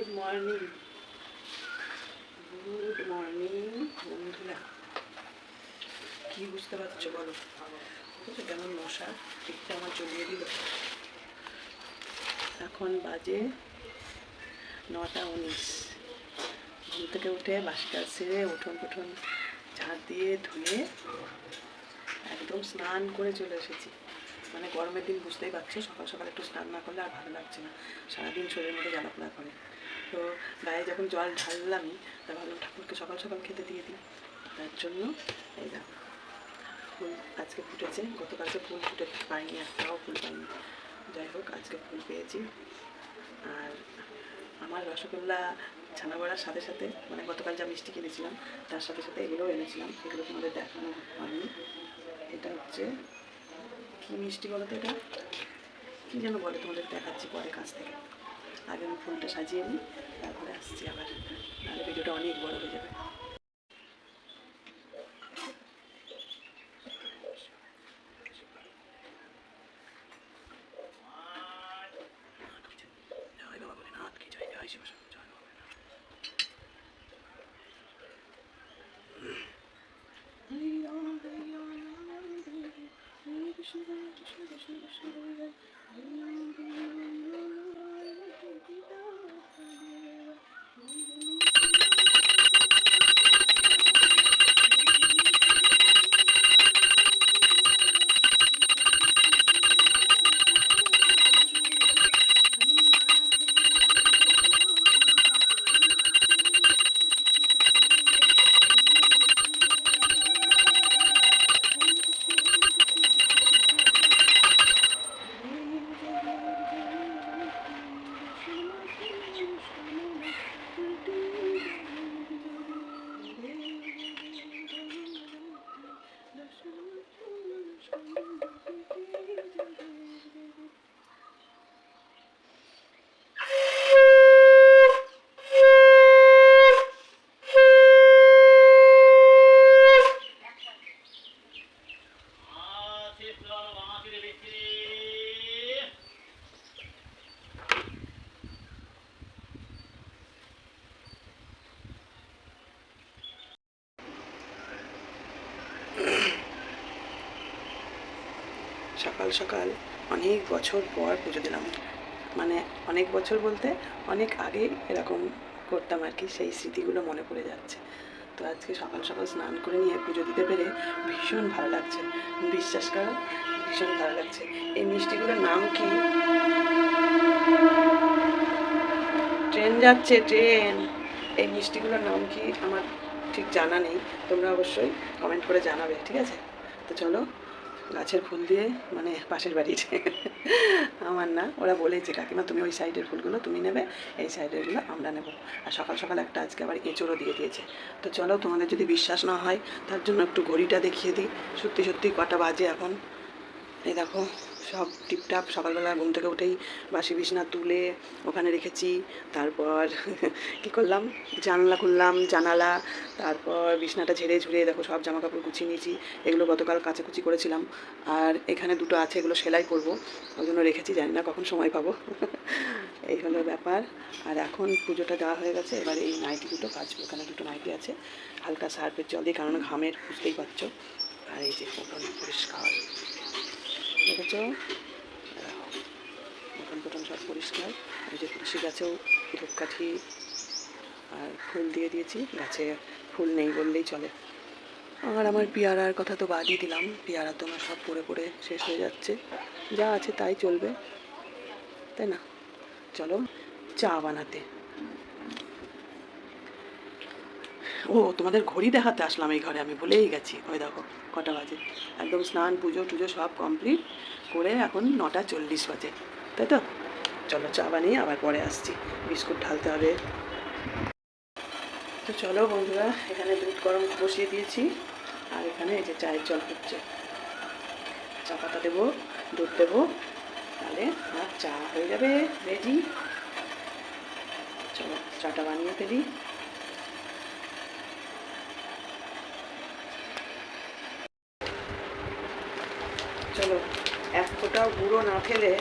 Good morning good morning বন্ধুরা, কি বুঝতে পারছ বলো? বুঝছ কেমন মশা? ঠিকটা আমার চলিয়ে দিল। এখন বাজে নটা উনিশ। ঘুম থেকে উঠে বাসটা সেরে উঠোন পুঠোন ঝাড় দিয়ে ধুয়ে একদম স্নান করে চলে এসেছি। মানে গরমের দিন বুঝতেই পারছ, সকাল সকাল একটু স্নান না করলে আর ভালো লাগছে না। সারাদিন শরীরের মধ্যে জ্বালাপনা করে। তো গায়ে যখন জল ঢাললামই, তা ভাবলাম ঠাকুরকে সকাল সকাল খেতে দিয়ে দিই। তার জন্য এই দেখো, ফুল আজকে ফুটেছে, গতকালকে ফুল ফুটে পাইনি, একটাও ফুল পাইনি। যাই হোক, আজকে ফুল পেয়েছি। আর আমার রসগোল্লা ছানা বড়ার সাথে সাথে মানে গতকাল যা মিষ্টি কিনেছিলাম, তার সাথে সাথে এগুলোও এনেছিলাম, এগুলো তোমাদের দেখানো হয়নি। এটা হচ্ছে, কী মিষ্টি বলো তো এটা? কী যেন বলে তোমাদের দেখাচ্ছি পরে কাছ থেকে। আগে আমি ফুলটা সাজিয়ে নিই, তারপরে আসছি আবার নাহলে ভিডিওটা অনেক বড় হয়ে যাবে। জয় বাবা। সকাল সকাল অনেক বছর পর পুজো দিলাম। মানে অনেক বছর বলতে অনেক আগে এরকম করতাম আর কি, সেই স্মৃতিগুলো মনে পড়ে যাচ্ছে। তো আজকে সকাল সকাল স্নান করে নিয়ে পুজো দিতে পেরে ভীষণ ভালো লাগছে। বিশ্বাস করো, ভীষণ ভালো লাগছে। এই মিষ্টিগুলোর নাম কি? ট্রেন যাচ্ছে, ট্রেন। এই মিষ্টিগুলোর নাম কি? আমার ঠিক জানা নেই। তোমরা অবশ্যই কমেন্ট করে জানাবে, ঠিক আছে? তো চলো গাছের ফুল দিয়ে মানে পাশের বাড়ির আমার না, ওরা বলেছে কাকিমা, তুমি ওই সাইডের ফুলগুলো তুমি নেবে, এই সাইডেরগুলো আমরা নেব। আর সকাল সকাল একটা আজকে আবার এঁচড়ও দিয়ে দিয়েছে। তো চলো, তোমাদের যদি বিশ্বাস না হয়, তার জন্য একটু ঘড়িটা দেখিয়ে দিই। সত্যি সত্যি কটা বাজে এখন। এই দেখো সব টিপটাপ সকালবেলা ঘুম থেকে উঠেই বাসি বিছনা তুলে ওখানে রেখেছি। তারপর কি করলাম? জানলা খুললাম, জানালা, তারপর বিছনাটা ঝেড়ে ঝুড়ে দেখো সব জামা কাপড় গুছিয়ে নিয়েছি। এগুলো গতকাল কাচাকুচি করেছিলাম। আর এখানে দুটো আছে, এগুলো সেলাই করব। ওই জন্য রেখেছি, জানি না কখন সময় পাবো। এই হলো ব্যাপার। আর এখন পুজোটা দেওয়া হয়ে গেছে, এবার এই নাইটি দুটো কাচবো। এখানে দুটো নাইটি আছে। হালকা সার্ফের জল দিয়ে, কারণ ঘামের, বুঝতেই পারছ। আর এই যে পরিষ্কার। দেখেছ? উঠোন টুটন সব পরিষ্কার। ওই যে তুলসী গাছেও ধূপকাঠি আর ফুল দিয়ে দিয়েছি। গাছে ফুল নেই বললেই চলে। আর আমার পেয়ারার কথা তো বাদই দিলাম। পেয়ারা তো আমার সব পড়ে পড়ে শেষ হয়ে যাচ্ছে। যা আছে তাই চলবে। তাই না? চলো চা বানাতে। ও, তোমাদের ঘড়ি দেখাতে আসলাম এই ঘরে, আমি ভুলেই গেছি। ওই দেখো, কটা বাজে। একদম স্নান, পুজো, টুজো সব কমপ্লিট করে এখন নটা চল্লিশ বাজে, তাই তো? চলো, চা বানিয়ে আবার পরে আসছি। বিস্কুট ঢালতে হবে। তো চলো বন্ধুরা, এখানে দুধ গরম বসিয়ে দিয়েছি, আর এখানে এই যে চায়ের জল হচ্ছে। চা পাতা দেবো, দুধ দেবো, তাহলে আর চা হয়ে যাবে রেডি চলো, চাটা বানিয়ে ফেলি। চলো এক ফোঁটাও গুঁড়ো না ফেলে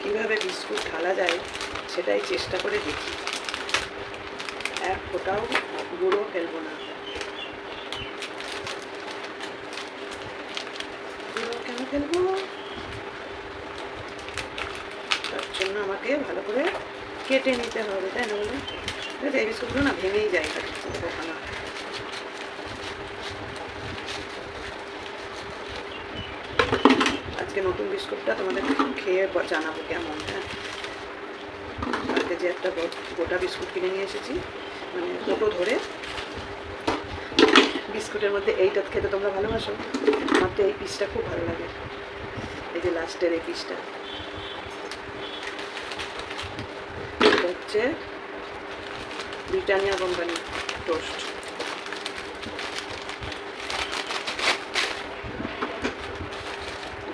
কীভাবে বিস্কুট ঢালা যায় সেটাই চেষ্টা করে দেখি। এক ফোঁটাও গুঁড়ো ফেলব না। কেন ফেলব? তার জন্য আমাকে ভালো করে কেটে নিতে হবে, তাই না বলে? এই বিস্কুটগুলো না ভেঙেই যায় ওখানে আজকে নতুন বিস্কুটটা তোমাদের খেয়ে জানাব কেমন হ্যাঁ? কালকে যে একটা গোটা বিস্কুট কিনে নিয়ে এসেছি মানে দুটো ধরে। বিস্কুটের মধ্যে এইটা খেতে তোমরা ভালোবাসো? আমার তো এই পিসটা খুব ভালো লাগে। এই যে লাস্টের এই পিসটা। হচ্ছে ব্রিটানিয়া কোম্পানি টোস্ট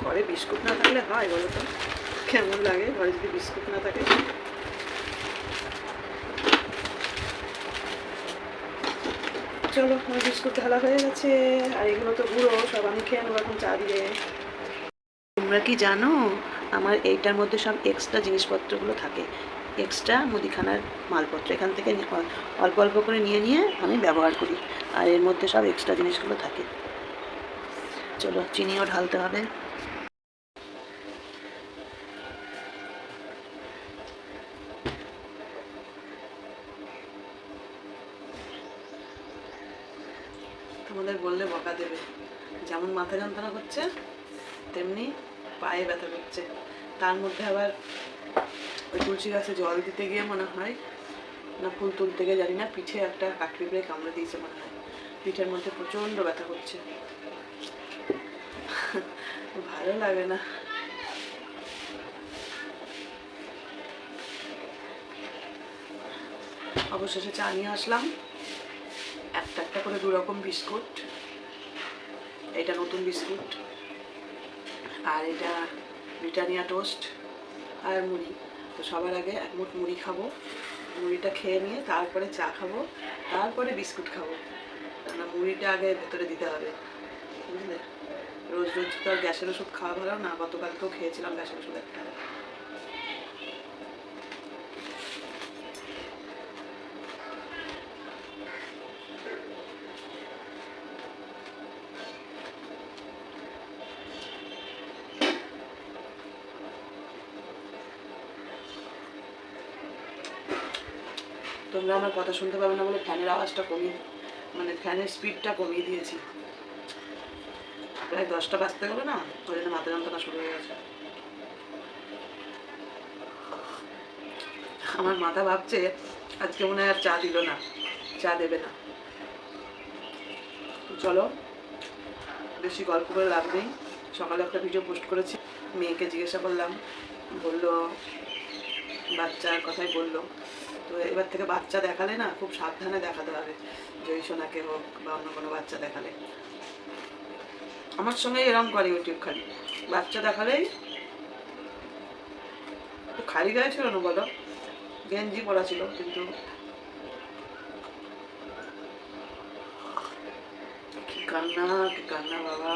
ঘরে বিস্কুট না থাকলে হয় বলো তো? কেমন লাগে ঘরে যদি বিস্কুট না থাকে? চলো আমার বিস্কুট ঢালা হয়ে গেছে। আর এগুলো তো গুঁড়ো সব আমি খেয়ে নেব এখন চা দিয়ে। তোমরা কি জানো আমার এইটার মধ্যে সব এক্সট্রা জিনিসপত্রগুলো থাকে। এক্সট্রা মুদিখানার মালপত্র। এখান থেকে অল্প অল্প করে নিয়ে নিয়ে আমি ব্যবহার করি। আর এর মধ্যে সব এক্সট্রা জিনিসগুলো থাকে। চলো চিনিও ঢালতে হবে। বললে বকা দেবে। যেমন মাথা যন্ত্রণা করছে, তেমনি পায়ে ব্যথা করছে। তার মধ্যে আবার ওই তুলসী গাছে জল দিতে গিয়ে মনে হয় না ফুল তুলতে গিয়ে জানি না, পিঠে একটা কাঠপিঁপড়ে কামড়ে দিয়েছে মনে হয়। পিঠের মধ্যে প্রচণ্ড ব্যথা করছে। ভালো লাগে না। অবশেষে চা নিয়ে আসলাম। একটা একটা করে দু রকম বিস্কুট। এটা নতুন বিস্কুট। আর এটা ব্রিটানিয়া টোস্ট আর মুড়ি। তো সবার আগে এক মুঠ মুড়ি খাব। মুড়িটা খেয়ে নিয়ে তারপরে চা খাব, তারপরে বিস্কুট খাব। না মুড়িটা আগে ভেতরে দিতে হবে, বুঝলে? রোজ রোজ তো আর গ্যাসের ওষুধ খাওয়া ভালো না, গতকালকেও খেয়েছিলাম গ্যাসের ওষুধ একটা। তোমরা আমার কথা শুনতে পাবে না বলে ফ্যানের আওয়াজটা কমিয়ে মানে ফ্যানের স্পিডটা কমিয়ে দিয়েছি। প্রায় দশটা বাজতে গেলো না? ওই জন্য মাথা যন্ত্রণা শুরু হয়ে গেছে। আমার মাথা ভাবছে, আজকে মনে হয় আর চা দিল না। চা দেবে না। চলো, বেশি গল্প করে লাভ নেই। সকালে একটা ভিডিও পোস্ট করেছি। মেয়েকে জিজ্ঞাসা করলাম, বলল, বাচ্চার কথাই বলল। তো এবার থেকে বাচ্চা দেখালে না খুব সাবধানে দেখাতে হবে, জয়ী সোনাকে হোক বা অন্য কোনো বাচ্চা দেখালে। আমার সঙ্গে এরম করে ইউটিউব খালি। বাচ্চা দেখালেই খালি গায়ে ছিল না বলো? গেঞ্জি পরা ছিল, কিন্তু কি কান্না কি কান্না বাবা।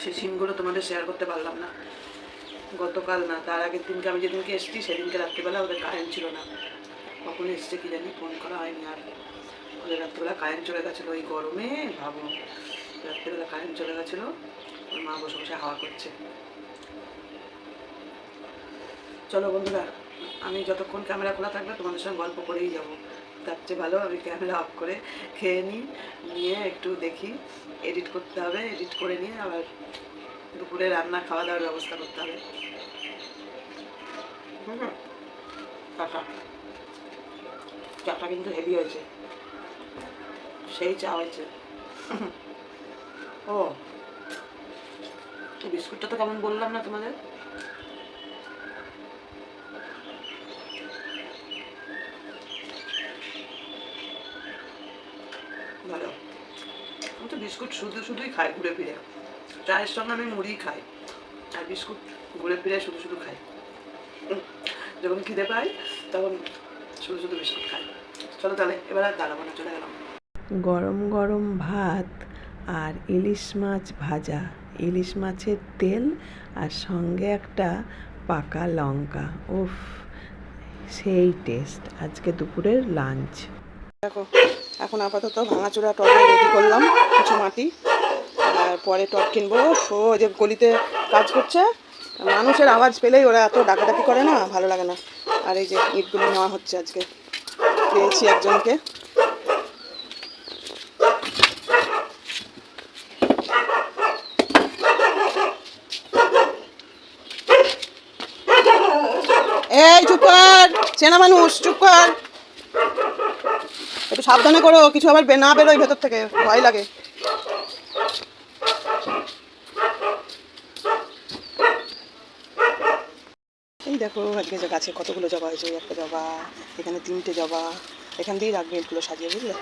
সেই সিনগুলো তোমাদের শেয়ার করতে পারলাম না। গতকাল না, তার আগের দিনকে আমি যেদিনকে এসেছি, সেদিনকে রাত্রিবেলা ওদের কারেন্ট ছিল না। কখন এসছে কি জানি ফোন করা হয়নি আর। ওদের রাত্রিবেলা কারেন্ট চলে গেছিল ওই গরমে, ভাবো। রাত্রিবেলা কারেন্ট চলে গেছিল, ওর মা বসে বসে হাওয়া করছে। চলো বন্ধুরা, আমি যতক্ষণ ক্যামেরা খোলা থাকবে, তোমাদের সঙ্গে গল্প করেই যাব। তার চেয়ে ভালো আমি ক্যামেরা অফ করে খেয়ে নিই, নিয়ে একটু দেখি এডিট করতে হবে এডিট করে নিয়ে আবার দুপুরে রান্না খাওয়া দাওয়ার ব্যবস্থা করতে হবে। চাটা। কিন্তু হেভি হয়েছে। সেই চা হয়েছে। ও, বিস্কুটটা তো কেমন বললাম না তোমাদের? ভালো। আমি তো বিস্কুট শুধু শুধুই খাই, ঘুরে ফিরে। চায়ের সঙ্গে আমি মুড়ি খাই আর বিস্কুট ঘুরে ফিরে শুধু শুধু খাই। যখন খিদে পাই তখন শুধু শুধু বিস্কুট খাই। চলো তাহলে এবার আর দাঁড়াবো না চলে গেলাম। গরম গরম ভাত আর ইলিশ মাছ ভাজা। ইলিশ মাছের তেল আর সঙ্গে একটা পাকা লঙ্কা। উফ সেই টেস্ট আজকে দুপুরের লাঞ্চ দেখো এখন আপাতত ভাঙাচোরা টবে রেডি করলাম কিছু মাটি। পরে টব কিনবো। ও যে গলিতে কাজ করছে, মানুষের আওয়াজ পেলেই ওরা এত ডাকাডাকি করে না, ভালো লাগে না। আর এই যে ইটগুলো নেওয়া হচ্ছে আজকে। পেয়েছি একজনকে। এই, চুপ কর, চেনা মানুষ, চুপ কর। একটু সাবধানে করো, কিছু আবার না বেরোয় ভেতর থেকে, ভয় লাগে এই দেখো আজকে গাছে কতগুলো জবা হয়েছে একটা জবা, এখানে তিনটে জবা, এখান দিয়েই রাখবে এগুলো সাজিয়ে, বুঝলে?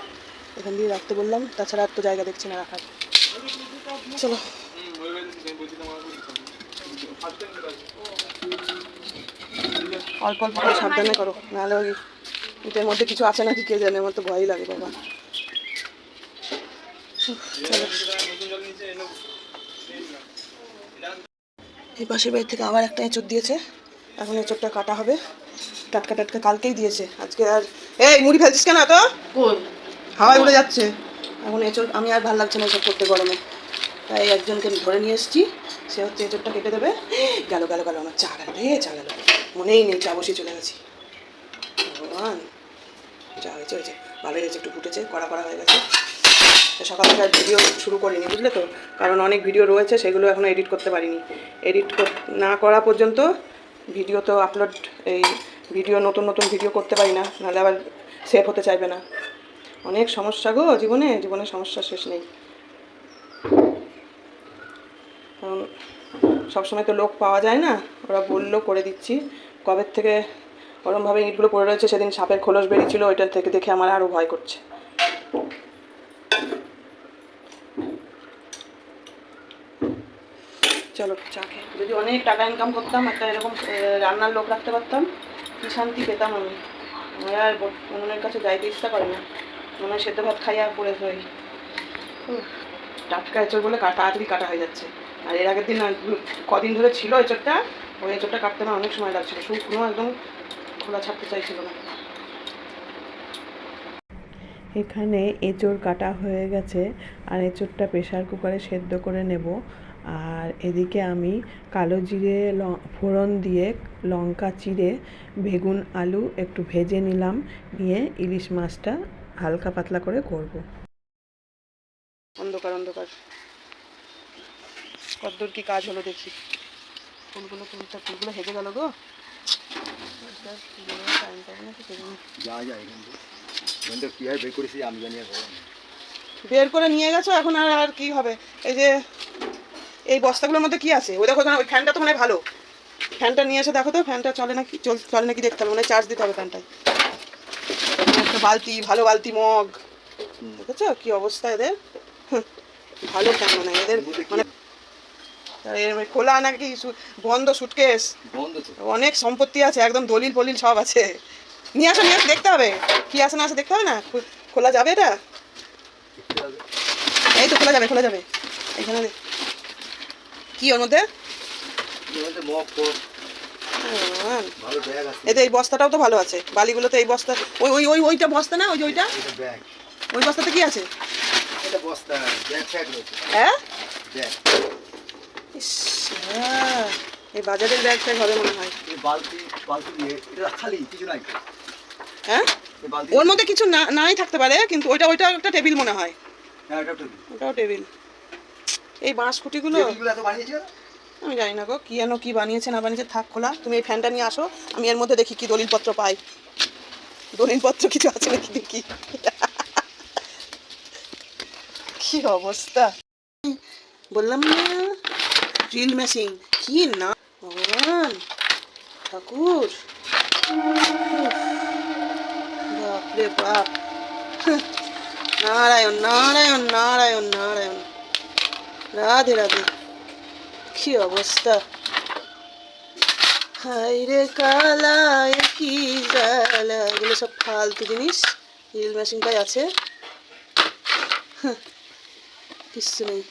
এখান দিয়ে রাখতে বললাম, তাছাড়া আর তো জায়গা দেখছি না রাখার। চলো। অল্প অল্প করে সাবধানে করো, নাহলে ওই ইটের মধ্যে কিছু আছে নাকি কে জানে, আমার তো ভয়ই লাগে বাবা। এই পাশের বাড়ি থেকে আবার একটা এঁচড় দিয়েছে। এখন এঁচড়টা কাটা হবে। টাটকা টাটকা কালকেই দিয়েছে। আজকে আর এই মুড়ি ফেলছিস কেন তো হাওয়ায় উড়ে যাচ্ছে। এখন এঁচড় আমি আর ভালো লাগছে না এসব করতে গরমে। তাই একজনকে ধরে নিয়ে এসেছি। সে হচ্ছে এঁচড়টা কেটে দেবে। গেল গেল গেল আমার চা গেল রে চা গেল। মনেই নেই চা বসিয়ে চলে গেছি। ভগবান যা হয়েছে হয়েছে। ভালো হয়েছে একটু ফুটেছে কড়া কড়া হয়ে গেছে। তো সকাল থেকে আর ভিডিও শুরু করিনি বুঝলে তো? কারণ অনেক ভিডিও রয়েছে সেগুলো এখনও এডিট করতে পারিনি। এডিট না করা পর্যন্ত ভিডিও তো আপলোড এই ভিডিও, নতুন নতুন ভিডিও করতে পারি না, নাহলে আবার সেভ হতে চাইবে না। অনেক সমস্যা গো জীবনে জীবনের সমস্যা শেষ নেই। কারণ সবসময় তো লোক পাওয়া যায় না, ওরা বলল করে দিচ্ছি। কবে থেকে ওরমভাবে ইটগুলো পড়ে রয়েছে, সেদিন সাপের খোলস বেরিয়েছিল ওইটার থেকে দেখে আমার আরও ভয় করছে। চলো চা খেয়ে যদি অনেক টাকা ইনকাম করতাম একটা এরকম রান্নার লোক রাখতে পারতাম কি শান্তি পেতাম আমি। আমার আর উনুনের কাছে যাইতে ইচ্ছা করে না। মনে হয় সেদ্ধ ভাত খাইয়া পড়ে হই টাটকা এঁচড় বলে তাড়াতাড়ি কাটা হয়ে যাচ্ছে। আর এর আগের দিন না, কদিন ধরে ছিল এঁচড়টা ওই এঁচড়টা কাটতে আমার অনেক সময় লাগছিল। শুকনো একদম খোলা ছাড়তে চাইছিল না। এখানে এঁচড় কাটা হয়ে গেছে আর এঁচড়টা প্রেশার কুকারে সেদ্ধ করে নেব। আর এদিকে আমি কালো জিরে ল- ফোড়ন দিয়ে লঙ্কা চিড়ে বেগুন আলু একটু ভেজে নিলাম নিয়ে ইলিশ মাছটা হালকা পাতলা করে করব। অন্ধকার অন্ধকার। কতদূর কি কাজ হলো দেখি। ফুলগুলো ফুলটা ফুলগুলো হেগে গেল গো। বের করে নিয়ে গেছো এখন আর আর কি হবে? এই যে এই বস্তাগুলোর মধ্যে কি আছে? ওই দেখো ওই ফ্যানটা তো মানে ভালো। ফ্যানটা নিয়ে এসে দেখো তো ফ্যানটা চলে নাকি? চল নাকি দেখতে হবে মানে চার্জ দিতে হবে ফ্যানটায়। একটা বালতি ভালো বালতি মগ। দেখেছ কি অবস্থা এদের? ভালো ফ্যান মানে এদের মানে খোলা নাকি বন্ধ সুটকেস অনেক সম্পত্তি আছে একদম দলিল ফলিল সব আছে। নিয়ে আসো নিয়ে আসো দেখতে হবে। কি আছে না আছে দেখতে হবে না? খোলা যাবে এটা? এই তো খোলা যাবে খোলা যাবে। এখানে কি ওর মধ্যে? এতে এই বস্তাটাও তো ভালো আছে। বালিগুলো তো এই বস্তা ওই ওই ওই ওইটা বস্তা না? ওই যে ওইটা? ব্যাগ। ওই বস্তাতে কি আছে? এটা বস্তা ব্যাগ হ্যাঁ? আহ, এই বাজারের ব্যাগ ফ্যাগ হবে মনে হয়। এই বালতি বালতি দিয়ে এটা খালি কিছু নাই। হ্যাঁ? ওর মধ্যে কিছু না নাই থাকতে পারে কিন্তু ওইটা ওইটা একটা টেবিল মনে হয়। হ্যাঁ ওটাও টেবিল। এই বাঁশ কেন? আমি জানি না গো কি যেন কি বানিয়েছে না বানিয়েছে থাক খোলা। তুমি এই ফ্যানটা নিয়ে আসো আমি এর মধ্যে দেখি কি দলিলপত্র পাই। দলিলপত্র কিছু আছে নাকি দেখি? কি অবস্থা? বললাম না ড্রিল মেশিন কি না? ভগবান ঠাকুর। বাপরে বাপ। নারায়ণ নারায়ণ নারায়ণ নারায়ণ। রাধে রাধে। কি অবস্থা? হাই রে কালা কি জ্বালা। এগুলো সব ফালতু জিনিস। ড্রিল মেশিনটাই আছে। কিচ্ছু নেই।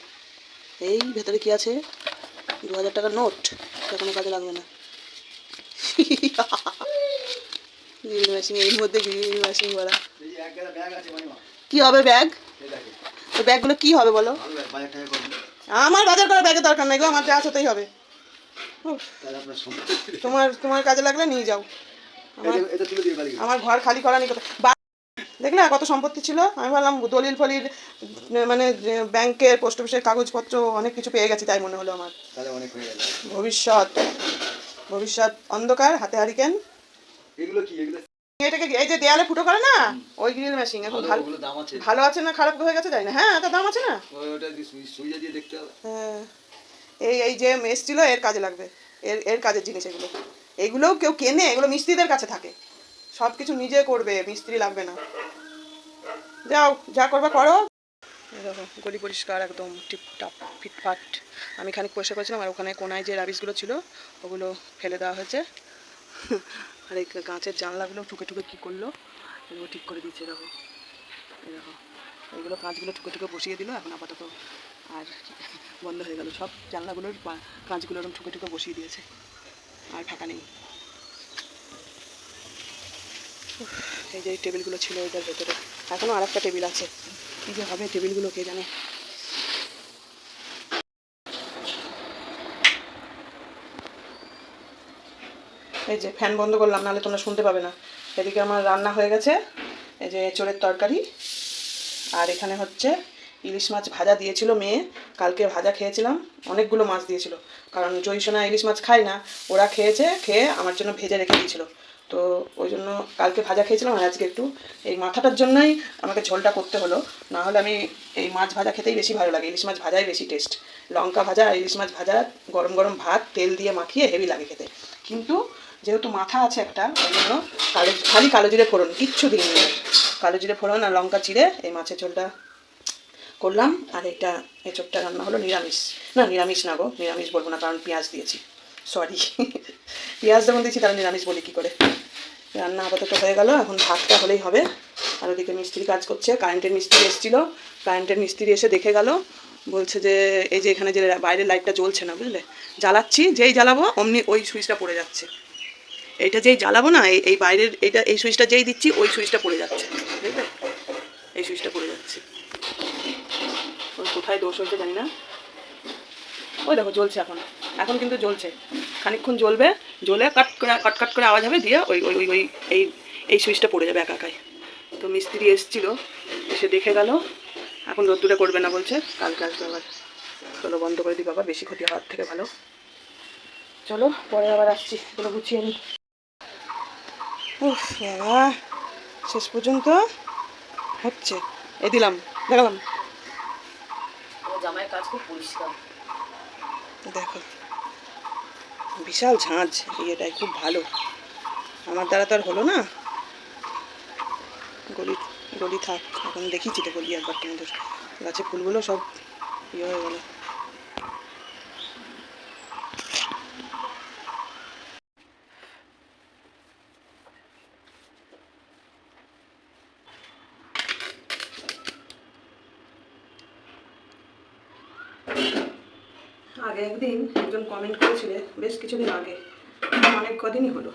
এই ভেতরে কি আছে? দু হাজার টাকার নোট। এটা কোনো কাজে লাগবে না। গ্রিল মেশিন এর মধ্যে গ্রিল মেশিন মানিমা। কি হবে ব্যাগ তো ব্যাগগুলো কি হবে বলো? আমার বাজার করার ব্যাগের দরকার নেই গো আমার যা আছে তাই হবে। তোমার তোমার কাজে লাগলে নিয়ে যাও। আমার ঘর খালি করা নেই দেখলে কত সম্পত্তি ছিল? আমি ভাবলাম দলিল ফলির মানে ব্যাংকের পোস্ট অফিসের কাগজপত্র অনেক কিছু পেয়ে গেছি তাই মনে হলো আমার। অনেক ভবিষ্যৎ ভবিষ্যৎ অন্ধকার হাতে হারিকেন। এগুলো কি? এগুলো এটাকে এই যে দেয়ালে ফুটো করে না? ওই গ্রিল মেশিন এখন ভালো ভালো দাম আছে। ভালো আছে না খারাপ হয়ে গেছে জানি না। হ্যাঁ তার দাম আছে না? হ্যাঁ। এই এই যে মেস ছিল এর কাজে লাগবে। এর এর কাজের জিনিস এগুলো। এগুলোও কেউ কেনে এগুলো মিস্ত্রিদের কাছে থাকে। সব কিছু নিজে করবে মিস্ত্রি লাগবে না। যাও যা করবে করো। দেখো গলি পরিষ্কার একদম টিপটাপ ফিটফাট। আমি খানিক পরিষ্কার করেছিলাম আর ওখানে কোনায় যে রাবিশগুলো ছিল ওগুলো ফেলে দেওয়া হয়েছে। আর এই গাছের জানলাগুলো ঠুকে ঠুকে কী করল? এগুলো ঠিক করে দিচ্ছে দেখো। এই দেখো, এগুলো কাঁচগুলো ঠুকে ঠুকে বসিয়ে দিল, এখন আপাতত আর বন্ধ হয়ে গেল। সব জানলাগুলোর কাঁচগুলো এরকম ঠুকে ঠুকে বসিয়ে দিয়েছে, আর ফাঁকা নেই। এই যে টেবিলগুলো ছিল এটার ভেতরে। এখনও আর একটা টেবিল আছে। কী যে হবে টেবিলগুলো কে জানে? এই যে ফ্যান বন্ধ করলাম, নাহলে তোমরা শুনতে পাবে না। এদিকে আমার রান্না হয়ে গেছে, এই যে এঁচোড়ের তরকারি। আর এখানে হচ্ছে ইলিশ মাছ ভাজা দিয়েছিল মেয়ে, কালকে ভাজা খেয়েছিলাম, অনেকগুলো মাছ দিয়েছিল। কারণ জয়সোনা ইলিশ মাছ খায় না, ওরা খেয়েছে, খেয়ে আমার জন্য ভেজে রেখে দিয়েছিল। তো ওই জন্য কালকে ভাজা খেয়েছিলাম, আর আজকে একটু এই মাথাটার জন্যই আমাকে ঝোলটা করতে হলো। না হলে আমি এই মাছ ভাজা খেতেই বেশি ভালো লাগে, ইলিশ মাছ ভাজাই বেশি টেস্ট লঙ্কা ভাজা আর ইলিশ মাছ ভাজা, গরম গরম ভাত, তেল দিয়ে মাখিয়ে হেভি লাগে খেতে। কিন্তু যেহেতু মাথা আছে একটা, ওই জন্য কালো, খালি কালো জিরে ফোড়ন, কিচ্ছু দিইনি। কালো জিরে ফোড়ন আর লঙ্কা চিড়ে এই মাছের ঝোলটা করলাম। আর এটা এঁচোড়টা রান্না হলো নিরামিষ। না নিরামিষ না গো, নিরামিষ বলব না, কারণ পেঁয়াজ দিয়েছি। সরি পেঁয়াজ যখন দিয়েছি, তারা নিরামিষ বলি কী করে? রান্না আপাতত হয়ে গেল, এখন ভাতটা হলেই হবে। আর ওদিকে মিস্ত্রি কাজ করছে, কারেন্টের মিস্ত্রি এসেছিল। কারেন্টের মিস্ত্রি এসে দেখে গেল, বলছে যে, এই যে এখানে যে বাইরের লাইটটা জ্বলছে না, বুঝলে? জ্বালাচ্ছি, যেই জ্বালাবো, অমনি ওই সুইচটা পড়ে যাচ্ছে। এইটা যেই জ্বালাবো না, এই বাইরের এইটা এই সুইচটা যেই দিচ্ছি, ওই সুইচটা পড়ে যাচ্ছে। এই সুইচটা পড়ে যাচ্ছে। ওর কোথায় দোষ হয়েছে জানি না। ওই দেখো, জ্বলছে এখন। এখন কিন্তু জ্বলছে। খানিকক্ষণ জ্বলবে, জ্বলে কাট করে কাট কাট করে আওয়াজ হবে, দিয়ে ওই ওই ওই ওই এই এই সুইচটা পড়ে যাবে একা একাই। তো মিস্ত্রি এসেছিল, এসে দেখে গেল। এখন রোদ্দুরে করবে না বলছে, কালকে আসবে আবার। চলো বন্ধ করে দিই বাবা, বেশি ক্ষতি হওয়ার থেকে ভালো। চলো, পরে আবার আসছি, এগুলো গুছিয়ে নিই। উফ শেষ পর্যন্ত হচ্ছে। এই দিলাম দেখালাম। জামাইয়ের কাজ খুব পরিষ্কার। দেখো বিশাল ঝাঁঝ এই এটাই খুব ভালো। আমার দ্বারা তো আর হলো না। গলি গলি থাক এখন দেখিছি তো গলি একবার তোমাদের। গাছে ফুলগুলো সব ইয়ে হয়ে গেল আগে একদিন একজন কমেন্ট করেছিলে, বেশ কিছুদিন আগে, অনেক কদিনই হলো।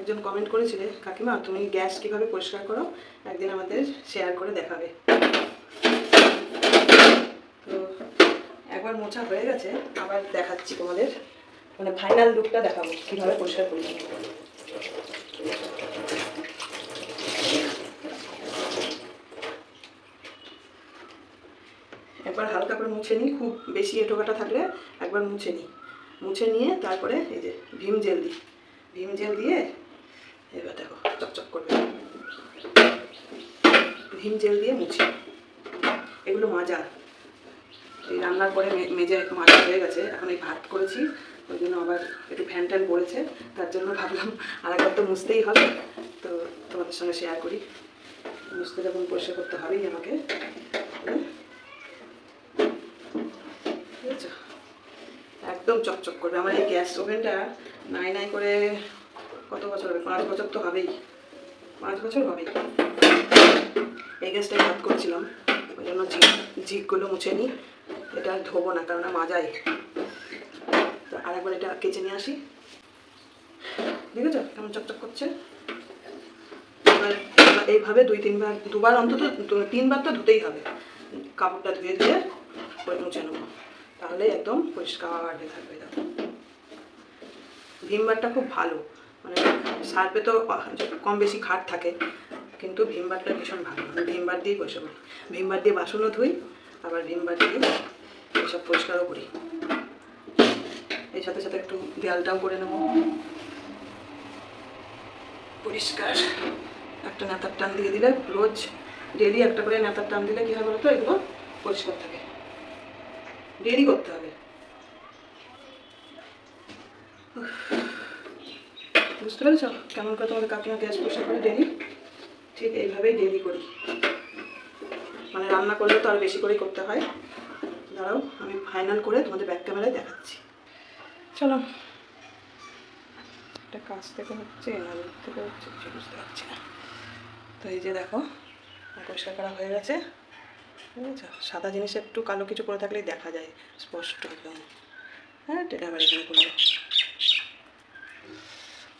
একজন কমেন্ট করেছিলে, কাকিমা, তুমি গ্যাস কীভাবে পরিষ্কার করো? একদিন আমাদের শেয়ার করে দেখাবে। তো একবার মোছা হয়ে গেছে, আবার দেখাচ্ছি তোমাদের। মানে ফাইনাল লুকটা দেখাবো, কীভাবে পরিষ্কার করি একবার হালকা করে মুছে নিই, খুব বেশি এঁটোকাটা থাকলে একবার মুছে নিই। মুছে নিয়ে তারপরে এই যে ভীম জেল দিই। ভীম জেল দিয়ে এবার দেখো, চকচক করবে ভীম জেল দিয়ে মুছি। এগুলো মাজা। এই রান্নার পরে মেজে মাজা হয়ে গেছে। এখন এই ভাত করেছি, ওই জন্য আবার একটু ফ্যান ট্যান পড়েছে। তার জন্য ভাবলাম আর একবার তো মুছতেই হবে। তো তোমাদের সঙ্গে শেয়ার করি। মুছতে যখন পরিষ্কার করতে হবেই আমাকে হুম? বুঝেছ? একদম চকচক করবে। আমার এই গ্যাস ওভেনটা নাই নাই করে কত বছর হবে? পাঁচ বছর তো হবেই। পাঁচ বছর হবেই। এই গ্যাসটাই ভাত করছিলাম। ওই জন্য ঝিক, ঝিকগুলো মুছে নিই। এটা ধোবো না, কারণ মাজাই তো আরেকবার এটা কেচে নিয়ে আসি। দেখেছ কেমন চকচক করছে? এইভাবে দুই, তিনবার, দুবার অন্তত তিনবার তো ধুতেই হবে। কাপড়টা ধুয়ে ধুয়ে মুছে নেব। তাহলে একদম পরিষ্কার হয়ে থাকবে দেখো ভিমবারটা খুব ভালো। মানে সার্ফে তো কম বেশি খাট থাকে, কিন্তু ভীমবারটা ভীষণ ভালো। আমি ভীমবার দিয়েই পরিষ্কার করি। ভীমবার দিয়ে বাসনও ধুই, আবার ভীমবার দিয়ে এসব পরিষ্কারও করি। এর সাথে সাথে একটু দেয়ালটাও করে নেব। পরিষ্কার। একটা নেতার টান দিয়ে দিলে রোজ ডেলি একটা করে নেতার টান দিলে কী হয় বলতো? এগুলো পরিষ্কার থাকে। ডেলি করতে হবে। বুঝতে পেরেছ কেমন করে তোমাদের কাকিমা গ্যাস পরিষ্কার করে ডেলি ঠিক এইভাবেই ডেলি করি। মানে রান্না করলে তো আর বেশি করেই করতে হয়। দাঁড়াও, আমি ফাইনাল করে তোমাদের ব্যাক ক্যামেরায় দেখাচ্ছি। চলো। এটা কাছ থেকে হচ্ছে না থেকে হচ্ছে বুঝতে পারছি না। তো এই যে দেখো, পরিষ্কার করা হয়ে গেছে। বুঝেছ সাদা জিনিস একটু কালো কিছু পরে থাকলেই দেখা যায়, স্পষ্ট একদম। হ্যাঁ এখানে করলে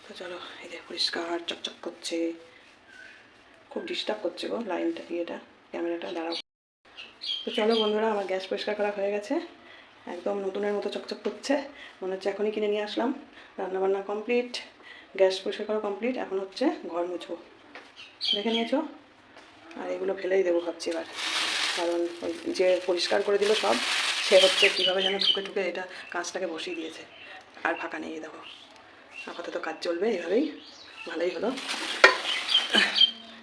তো চলো, এই যে পরিষ্কার, চকচক করছে। খুব ডিস্টার্ব করছে গো লাইনটা, ইয়েটা, ক্যামেরাটা, দাঁড়াও। তো চলো বন্ধুরা, আমার গ্যাস পরিষ্কার করা হয়ে গেছে। একদম নতুনের মতো চকচক করছে। মনে হচ্ছে এখনই কিনে নিয়ে আসলাম। রান্নাবান্না কমপ্লিট গ্যাস পরিষ্কার করা কমপ্লিট এখন হচ্ছে ঘর মুছবো দেখে নিয়েছো? আর এগুলো ফেলেই দেবো ভাবছি এবার। কারণ ওই যে পরিষ্কার করে দিল সব, সে হচ্ছে কীভাবে যেন ঠুকে ঠুকে এটা কাজটাকে বসিয়ে দিয়েছে। আর ফাঁকা নেই দেখো। আপাতত কাজ চলবে এভাবেই। ভালোই হলো।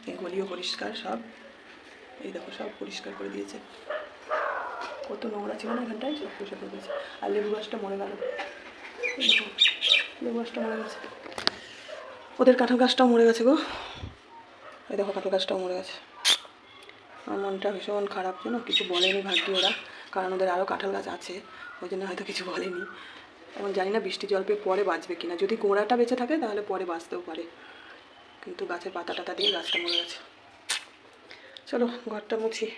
এগুলিও পরিষ্কার সব। এই দেখো, সব পরিষ্কার করে দিয়েছে। কত নোংরা ছিল না এখানটায়? সব পরিষ্কার করে দিয়েছে। আর লেবু গাছটা মরে গেল। লেবু গাছটা মরে গেছে। ওদের কাঁঠাল গাছটাও মরে গেছে গো। এই দেখো, কাঁঠাল গাছটাও মরে গেছে। আমার মনটা ভীষণ খারাপ, যেন কিছু বলেনি ভাগ্যি ওরা কারণ ওদের আরও কাঁঠাল গাছ আছে, ওই জন্য হয়তো কিছু বলেনি। এবং জানি না বৃষ্টি জল পেয়ে পরে বাঁচবে কিনা। যদি গোড়াটা বেঁচে থাকে, তাহলে পরে বাঁচতেও পারে। কিন্তু গাছের পাতা টাতা দিয়ে গাছটা মরে গেছে। চলো, ঘরটা মুছি।